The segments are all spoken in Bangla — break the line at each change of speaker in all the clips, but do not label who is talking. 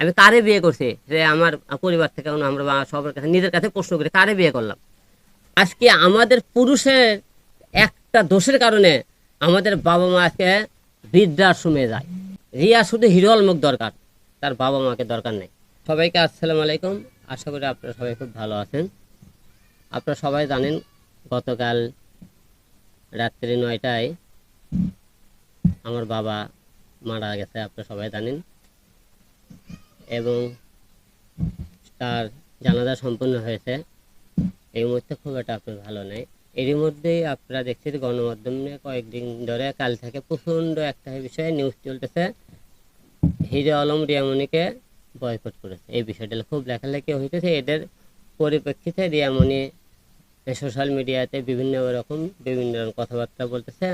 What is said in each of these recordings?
আমি কারে বিয়ে করছি? যে আমার পরিবার থেকে আমরা সবার কাছে নিজের কাছে প্রশ্ন করি, কারে বিয়ে করলাম? আজকে আমাদের পুরুষের একটা দোষের কারণে আমাদের বাবা মাকে বৃদ্ধাশ্রমে যায়। রিয়া শুধু হিরোল মুখ দরকার, তার বাবা মাকে দরকার নেই। সবাইকে আসসালামু আলাইকুম। আশা করি আপনারা সবাই খুব ভালো আছেন। আপনারা সবাই জানেন, গতকাল রাত্রি নয়টায় আমার বাবা মারা গেছে, আপনারা সবাই জানেন। এবং তার জানাজা সম্পন্ন হয়েছে। এই মুহূর্তে খুব একটা আপনার ভালো নেই। এরই মধ্যেই আপনারা দেখছেন গণমাধ্যমে কয়েকদিন ধরে কাল থেকে প্রচণ্ড একটা বিষয়ে নিউজ চলতেছে। হিরো আলম রিয়ামণিকে বয়কট করেছে। এই বিষয়টা খুব লেখালেখি হইতেছে। এদের পরিপ্রেক্ষিতে রিয়ামণি সোশ্যাল মিডিয়াতে বিভিন্ন রকম বিভিন্ন রকম কথাবার্তা বলতেছে।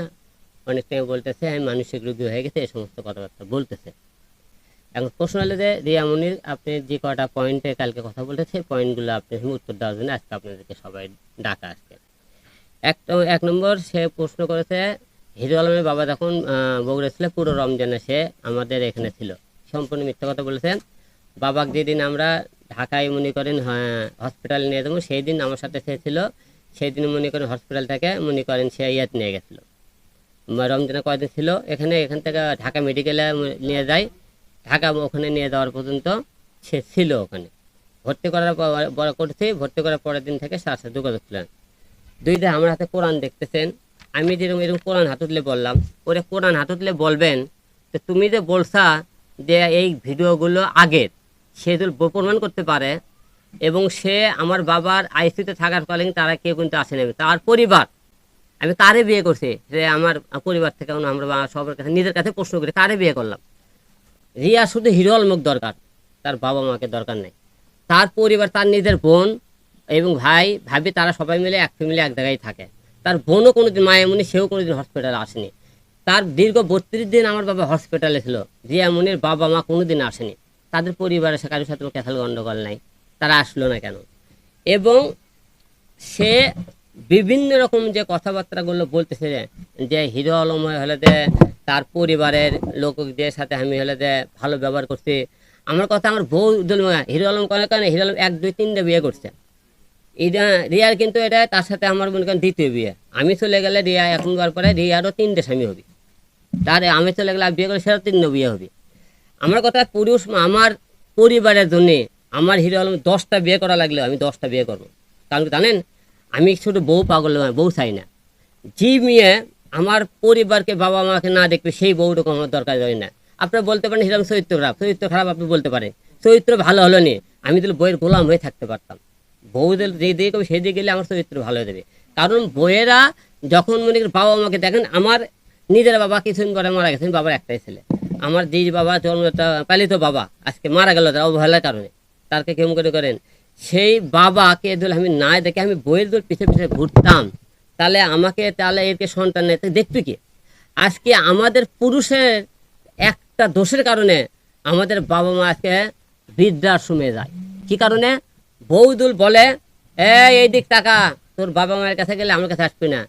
অনেক টাইম বলতেছে, আমি মানসিক রোগী হয়ে গেছে এই সমস্ত কথাবার্তা বলতেছে। এখন প্রশ্ন হলো যে রিয়ামনির আপনি যে কটা পয়েন্টে কালকে কথা বলেছে পয়েন্টগুলো আপনি উত্তর দেওয়ার জন্য আজকে আপনাদেরকে সবাই ডাকা আজকে। এক এক নম্বর, সে প্রশ্ন করেছে, হিরো আলমের বাবা যখন বগুড়া ছিল, পুরো রমজানে সে আমাদের এখানে ছিল। সম্পূর্ণ মিথ্যা কথা বলেছেন। বাবাকে যেদিন আমরা ঢাকায় মনে করেন হসপিটাল নিয়ে যাব সেই দিন আমার সাথে সে ছিল। সেই দিন মনে করেন হসপিটাল থেকে মনে করেন সে ইয়াত নিয়ে গেছিল। রমজানে কয়দিন ছিল? এখানে, এখান থেকে ঢাকা মেডিকেলে নিয়ে যায়। ঢাকা ওখানে নিয়ে যাওয়ার পর্যন্ত সে ছিল ওখানে। ভর্তি করার পর- করছি ভর্তি করার পরের দিন থেকে সার সাথে যোগাযোগ ছিলেন। দুইটা আমার হাতে কোরআন দেখতেছেন। আমি যেরকম এরকম কোরআন হাতুতলে বললাম, ওরে কোরআন হাতুতলে বলবেন, তো তুমি যে বলছা যে এই ভিডিওগুলো আগের, সে যদি প্রমাণ করতে পারে। এবং সে আমার বাবার আইসিতে থাকার কালীন তারা কেউ কিন্তু আসে আসেনি তার পরিবার, আমি কারে বিয়ে করছি? যে আমার পরিবার থেকে আমরা সবার কাছে নিজের কাছে প্রশ্ন করি, কারে বিয়ে করলাম? রিয়া শুধু হিরোল মুখ দরকার। তার বাবা মাকে দরকার নেই। তার পরিবার, তার নিজের বোন এবং ভাই, ভাবি, তারা সবাই মিলে এক ফ্যামিলি এক জায়গায় থাকে। তার বোনও কোনোদিন মায়ামুনি সেও কোনোদিন হসপিটালে আসেনি। তার দীর্ঘ বত্রিশ দিন আমার বাবা হসপিটালে ছিল। রিয়ামনির বাবা মা কোনোদিন আসেনি। তাদের পরিবারের সে কারোর সাথে ক্যাথাল গণ্ডগোল নাই। তারা আসলো না কেন? এবং সে বিভিন্ন রকম যে কথাবার্তাগুলো বলতেছে যে- হিরো আলম হলে যে তার পরিবারের লোকদের সাথে আমি হলে ভালো ব্যবহার করছি। আমার কথা আমার বউ হিরো আলম করে কেন হিরো আলম এক, দুই, তিনটে বিয়ে করছে? এটা রিয়ার কিন্তু এটা তার সাথে আমার মনে করেন দ্বিতীয় বিয়ে। আমি চলে গেলে রিয়া এখন বার পরে রিয়ারও তিনটে স্বামী হবে। তার আমি চলে গেলে বিয়ে করে সেটা তিন বিয়ে হবে। আমার কথা পুরুষ, আমার পরিবারের জন্য আমার হিরো আলম দশটা বিয়ে করা লাগলেও আমি দশটা বিয়ে করব। কারণ জানেন? আমি শুধু বউ পাগল বউ চাই না। যে মেয়ে আমার পরিবারকে বাবা মাকে না দেখবে সেই বউটুকু আমার দরকার হয় না। আপনারা বলতে পারেন হিরাম চরিত্র খারাপ চরিত্র খারাপ আপনি বলতে পারেন। চরিত্র ভালো হলো নি, আমি তাহলে বইয়ের গোলাম হয়ে থাকতে পারতাম। বউদের যে দিকে করবে সেই দিকে গেলে আমার চরিত্র ভালো হয়ে যাবে। কারণ বইয়েরা যখন মনে করেন বাবা মাকে দেখেন, আমার নিজের বাবা কিছুদিন পরে মারা গেছেন, বাবার একটাই ছেলে। আমার যে বাবা জন্মটা পালিত বাবা আজকে মারা গেল তার অবহেলার কারণে। তারকে কেমন করে করেন? সেই বাবাকে যদি আমি না দেখে আমি বইয়ের দূর পিছিয়ে পিছিয়ে ঘুরতাম। তাহলে আমাকে, তাহলে এরকে সন্তান নেই দেখবে কি? আজকে আমাদের পুরুষের একটা দোষের কারণে আমাদের বাবা মা আজকে বৃদ্ধাশ্রমে যায়। কি কারণে? বৌদুল বলে, এই দিক টাকা তোর বাবা মায়ের কাছে গেলে আমার কাছে আসবি না।